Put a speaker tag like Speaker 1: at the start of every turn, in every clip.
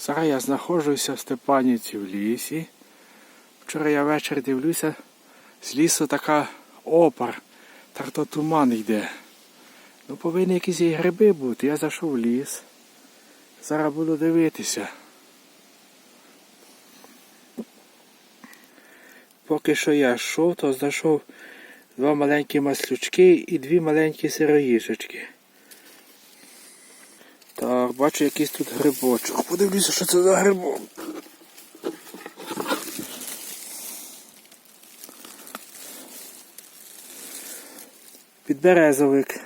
Speaker 1: Зараз я знаходжуся в Степанівці в лісі. Вчора я вечір дивлюся, з лісу така опар, так то туман йде. Ну повинні якісь і гриби бути. Я зайшов в ліс. Зараз буду дивитися. Поки що я йшов, то знайшов два маленькі маслючки і дві маленькі сироїжечки. Бачу якийсь тут грибочок. Подивлюся, що це за грибок. Підберезовик.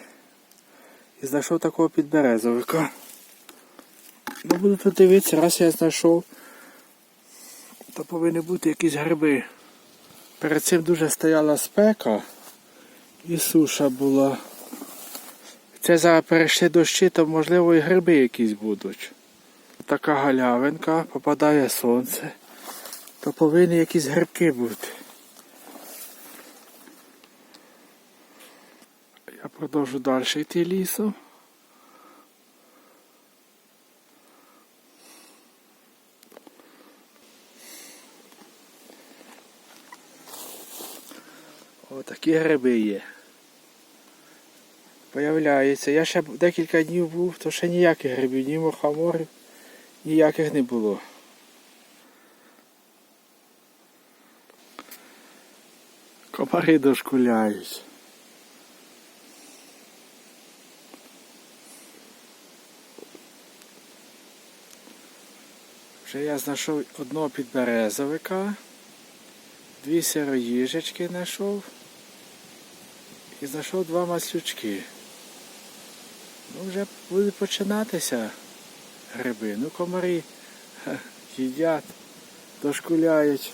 Speaker 1: І знайшов такого підберезовика. Ну буду тут дивитися, раз я знайшов, то повинні бути якісь гриби. Перед цим дуже стояла спека і суша була. Це зараз перейшли дощі, то можливо і гриби якісь будуть. Така галявинка, попадає сонце, то повинні якісь грибки бути. Я продовжу далі йти лісом. Отакі гриби є. Появляється. Я ще декілька днів був, то ще ніяких грибів, ні мухоморів, ніяких не було. Комари дошкуляють. Вже я знайшов одного підберезовика, дві сироїжечки знайшов і знайшов два маслючки. Ну, вже будуть починатися гриби. Ну, комарі ха, їдять, дошкуляють.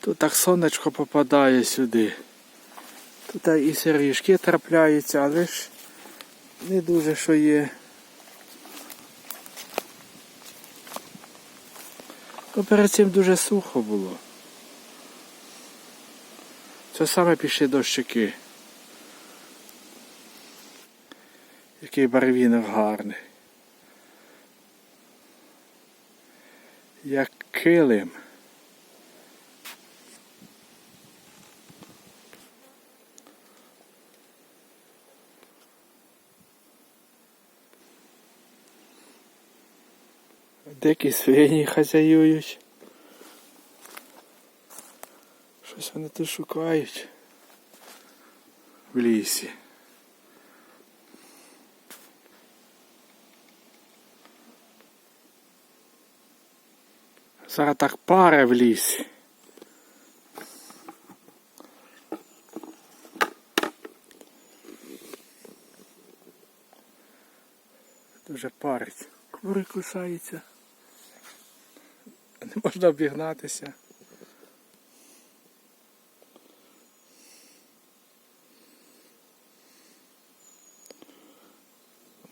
Speaker 1: Тут так сонечко попадає сюди. Тут і сиріжки трапляються, але ж не дуже що є. Ну, перед цим дуже сухо було. Це саме пішли дощики. Який барвінок гарний. Як килим. Дикі свині хазяюють. Щось вони тут шукають в лісі. Зараз так паре в лісі. Дуже парить. Кури кусаються. Не можна обігнатися.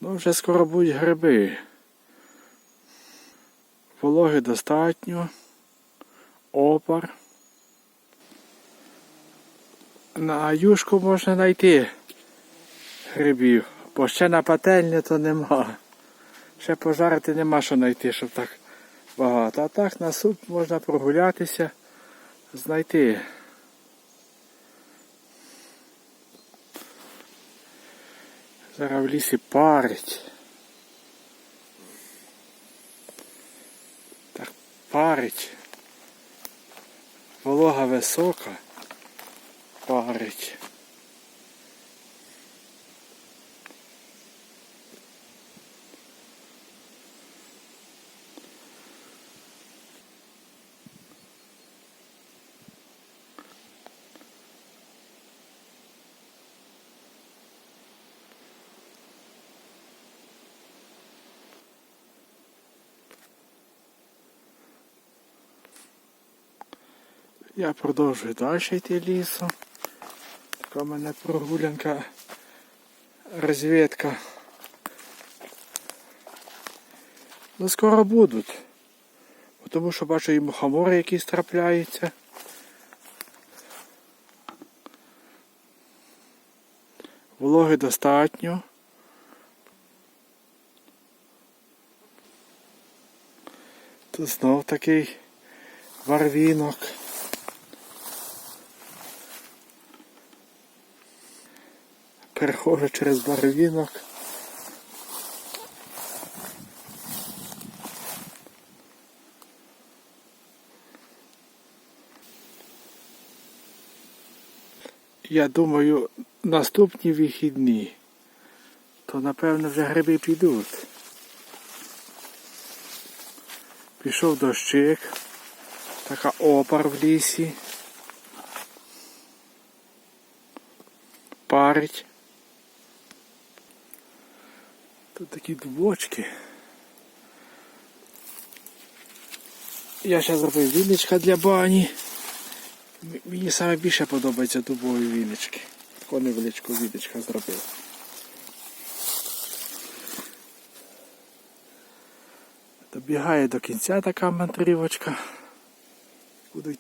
Speaker 1: Ну, вже скоро будуть гриби. Вологи достатньо. Опар. На юшку можна знайти грибів, бо ще на пательні то нема. Ще пожарити нема що знайти, щоб так багато. А так на суп можна прогулятися, знайти. Зараз в лісі парить. Так парить. Волога висока. Парить. Я продовжую далі йти лісом. Така в мене прогулянка, розвідка. Ну скоро будуть. Тому що бачу і мухомори якісь трапляються. Вологи достатньо. Тут знов такий варвінок. Перехожу через барвінок. Я думаю, наступні вихідні, то напевно вже гриби підуть. Пішов дощик, така опар в лісі. Парить. Тут такі дубочки. Я ще зробив вінничка для бані. Мені саме більше подобаються дубові віннички. Таку невеличку вінничка зробив. Добігає до кінця така мандрівочка.